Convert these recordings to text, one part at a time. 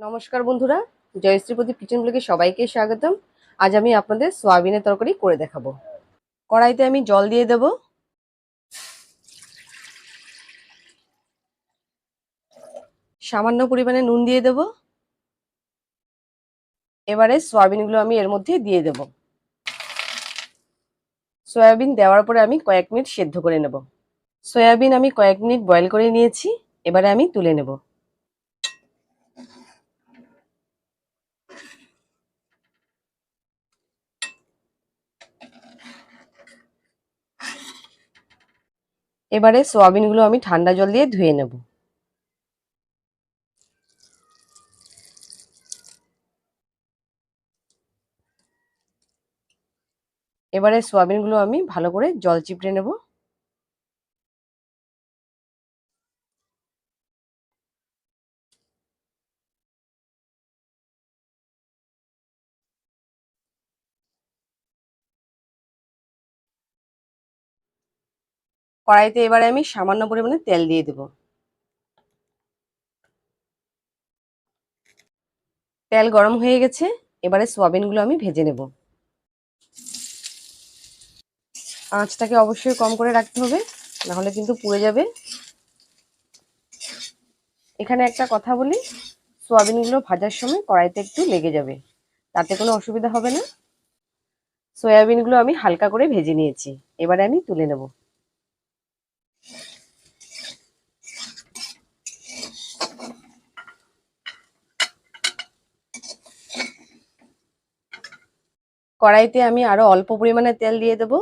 নমস্কার বন্ধুরা, জয়শ্রী প্রদীপ কিচেন ব্লগে সবাইকে স্বাগতম। আজ আমি আপনাদের সোয়াবিনের তরকারি করে দেখাবো। কড়াইতে আমি জল দিয়ে দেব। সামান্য পরিমাণে নুন দিয়ে দেব। এবারে সোয়াবিনগুলো আমি এর মধ্যে দিয়ে দেব। সয়াবিন দেওয়ার পরে আমি কয়েক মিনিট সেদ্ধ করে নেব। সয়াবিন আমি কয়েক মিনিট বয়েল করে নিয়েছি। এবারে আমি তুলে নেব। এবারে সোয়াবিনগুলো আমি ঠান্ডা জল দিয়ে ধুয়ে নেব। এবারে সোয়াবিনগুলো আমি ভালো করে জল চিপড়ে নেব। কড়াইতে এবারে আমি সামান্য পরিমাণে তেল দিয়ে দেব। তেল গরম হয়ে গেছে, এবারে সোয়াবিনগুলো আমি ভেজে নেব। আঁচটাকে অবশ্যই কম করে রাখতে হবে, নাহলে কিন্তু পুড়ে যাবে। এখানে একটা কথা বলি, সোয়াবিনগুলো ভাজার সময় কড়াইতে একটু লেগে যাবে, তাতে কোনো অসুবিধা হবে না। সয়াবিনগুলো আমি হালকা করে ভেজে নিয়েছি, এবারে আমি তুলে নেব। কড়াইতে আমি আরও অল্প পরিমাণে তেল দিয়ে দেব।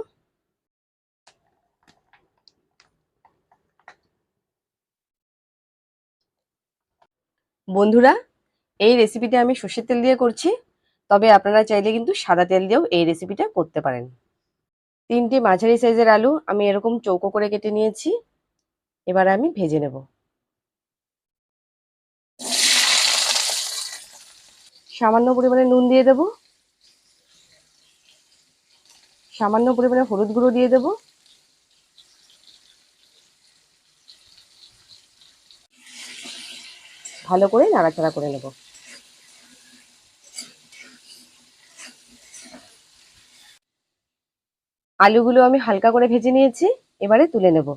বন্ধুরা, এই রেসিপিটা আমি সর্ষের তেল দিয়ে করছি। তবে আপনারা চাইলে কিন্তু সাদা তেল দিয়েও এই রেসিপিটা করতে পারেন। তিনটি মাঝারি সাইজের আলু আমি এরকম চৌকো করে কেটে নিয়েছি। এবার আমি ভেজে নেব। সামান্য পরিমাণে নুন দিয়ে দেব। সামান্য পরিমাণে হলুদ গুঁড়ো দিয়ে দেব। ভালো করে নাড়াচাড়া করে নেব। আলুগুলো আমি হালকা করে ভেজে নিয়েছি, এবারে তুলে নেব।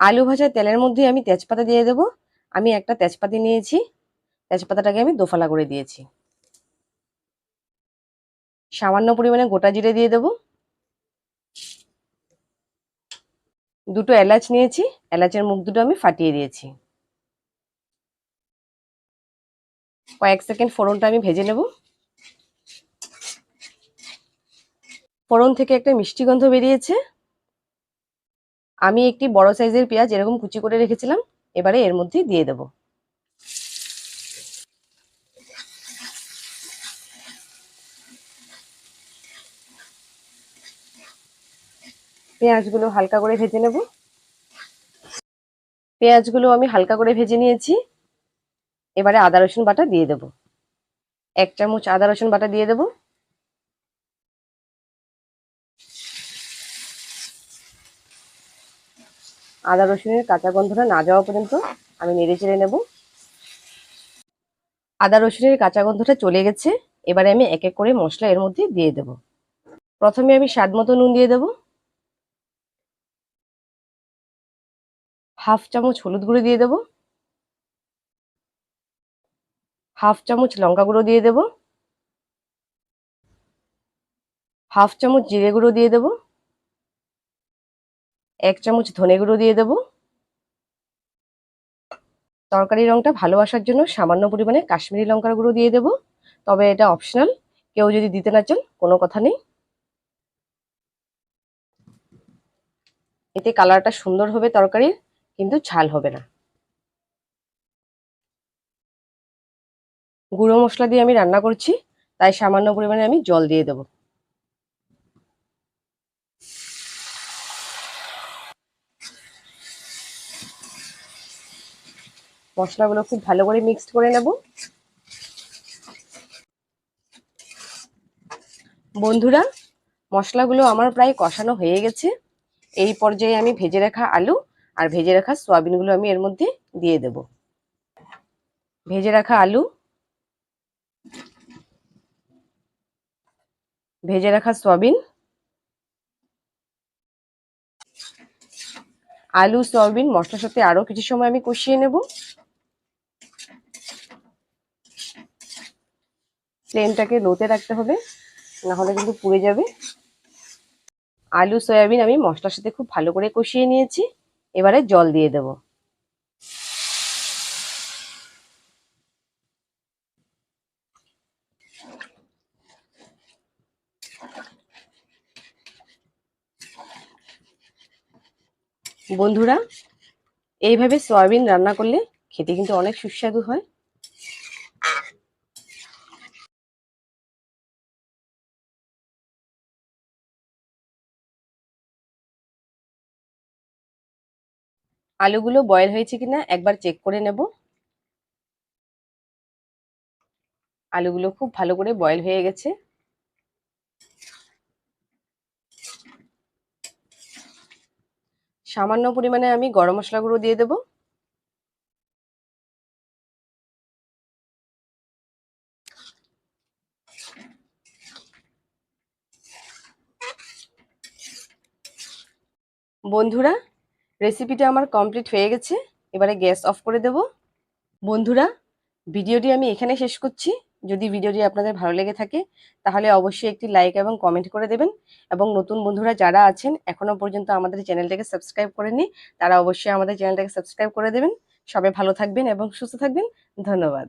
আলু ভাজা তেলের মধ্যে আমি তেজপাতা দিয়ে দেব। আমি একটা তেজপাতা নিয়েছি। তেজপাতাটাকে আমি দোফালা করে দিয়েছি। সামান্য পরিমাণে গোটা জিরে দিয়ে দেব। দুটো এলাচ নিয়েছি। এলাচের মুখ দুটো আমি ফাটিয়ে দিয়েছি। কয়েক সেকেন্ড ফোড়নটা আমি ভেজে নেব। ফোড়ন থেকে একটা মিষ্টি গন্ধ বেরিয়েছে। আমি একটি বড় সাইজের পেঁয়াজ এরকম কুচি করে রেখেছিলাম। এবারে এর মধ্যে দিয়ে দেব। পেঁয়াজগুলো হালকা করে ভেজে নেব। পেঁয়াজগুলো আমি হালকা করে ভেজে নিয়েছি। এবারে আদা রসুন বাটা দিয়ে দেব। এক চামচ আদা রসুন বাটা দিয়ে দেব। আদা রসুনের কাঁচা গন্ধটা না যাওয়া পর্যন্ত আমি নেড়ে চেড়ে নেব। আদা রসুনের কাঁচা গন্ধটা চলে গেছে, এবারে আমি এক এক করে মশলা এর মধ্যে দিয়ে দেব। প্রথমে আমি স্বাদ মতো নুন দিয়ে দেব। হাফ চামচ হলুদ গুঁড়ো দিয়ে দেব। হাফ চামচ লঙ্কা গুঁড়ো দিয়ে দেব। হাফ চামচ জিরে গুঁড়ো দিয়ে দেব। এক চামচ ধনে গুঁড়ো দিয়ে দেব। তরকারি রংটা ভালো আসার জন্য সামান্য পরিমাণে কাশ্মীরি লঙ্কার গুঁড়ো দিয়ে দেব। তবে এটা অপশনাল কেউ যদি দিতে না চান, কোনো কথা নেই। এতে কালারটা সুন্দর হবে তরকারির, কিন্তু ঝাল হবে না। গুঁড়ো মশলা দিয়ে আমি রান্না করছি, তাই সামান্য পরিমাণে আমি জল দিয়ে দেব। মশলাগুলো খুব ভালো করে মিক্সড করে নেব। বন্ধুরা, মশলাগুলো আমার প্রায় কষানো হয়ে গেছে। এই পর্যায়ে আমি ভেজে রাখা আলু আর ভেজে রাখা সোয়াবিনগুলো আমি এর মধ্যে দিয়ে দেব। ভেজে রাখা আলু, ভেজে রাখা সোয়াবিন, আলু, সয়াবিন, মশলার সাথে আরও কিছু সময় আমি কষিয়ে নেব। ফ্লেমটাকে লোতে রাখতে হবে না হলে কিন্তু পুড়ে যাবে। আলু, সয়াবিন আমি মশলার সাথে খুব ভালো করে কষিয়ে নিয়েছি, এবারে জল দিয়ে দেব। বন্ধুরা, এইভাবে সয়াবিন রান্না করলে খেতে কিন্তু অনেক সুস্বাদু হয়। আলুগুলো বয়েল হয়েছে কিনা একবার চেক করে নেব। আলুগুলো খুব ভালো করে বয়েল হয়ে গেছে। সামান্য পরিমাণে আমি গরম মশলা গুঁড়ো দিয়ে দেব। বন্ধুরা রেসিপিটা আমার কমপ্লিট হয়ে গেছে। এবারে গ্যাস অফ করে দেব। বন্ধুরা, ভিডিওটি আমি এখানে শেষ করছি। যদি ভিডিওটি আপনাদের ভালো লেগে থাকে, তাহলে অবশ্যই একটি লাইক এবং কমেন্ট করে দেবেন। এবং নতুন বন্ধুরা যারা আছেন এখনও পর্যন্ত আমাদের চ্যানেলটাকে সাবস্ক্রাইব করেনি তারা অবশ্যই আমাদের চ্যানেলটাকে সাবস্ক্রাইব করে দেবেন। সবাই ভালো থাকবেন এবং সুস্থ থাকবেন। ধন্যবাদ।